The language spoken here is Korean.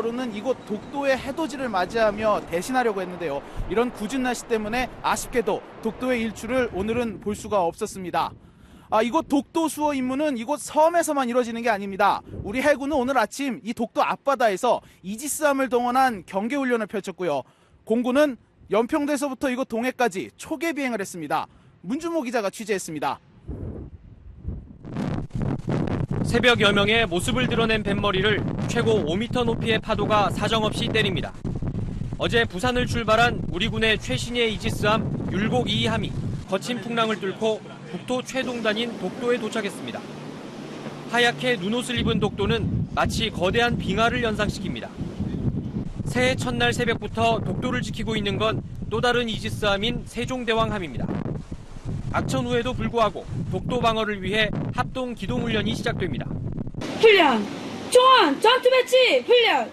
거루는 이곳 독도의 해돋이를 맞이하며 대신하려고 했는데요. 이런 궂은 날씨 때문에 아쉽게도 독도의 일출을 오늘은 볼 수가 없었습니다. 아, 이곳 독도 수호 임무는 이곳 섬에서만 이루어지는 게 아닙니다. 우리 해군은 오늘 아침 이 독도 앞바다에서 이지스함을 동원한 경계 훈련을 펼쳤고요. 공군은 연평도에서부터 이곳 동해까지 초계 비행을 했습니다. 문주모 기자가 취재했습니다. 새벽 여명의 모습을 드러낸 뱃머리를 최고 5m 높이의 파도가 사정없이 때립니다. 어제 부산을 출발한 우리 군의 최신의 이지스함 율곡 2함이 거친 풍랑을 뚫고 국토 최동단인 독도에 도착했습니다. 하얗게 눈옷을 입은 독도는 마치 거대한 빙하를 연상시킵니다. 새해 첫날 새벽부터 독도를 지키고 있는 건 또 다른 이지스함인 세종대왕함입니다. 악천 후에도 불구하고 독도 방어를 위해 합동 기동 훈련이 시작됩니다. 훈련! 총원 전투 배치 훈련!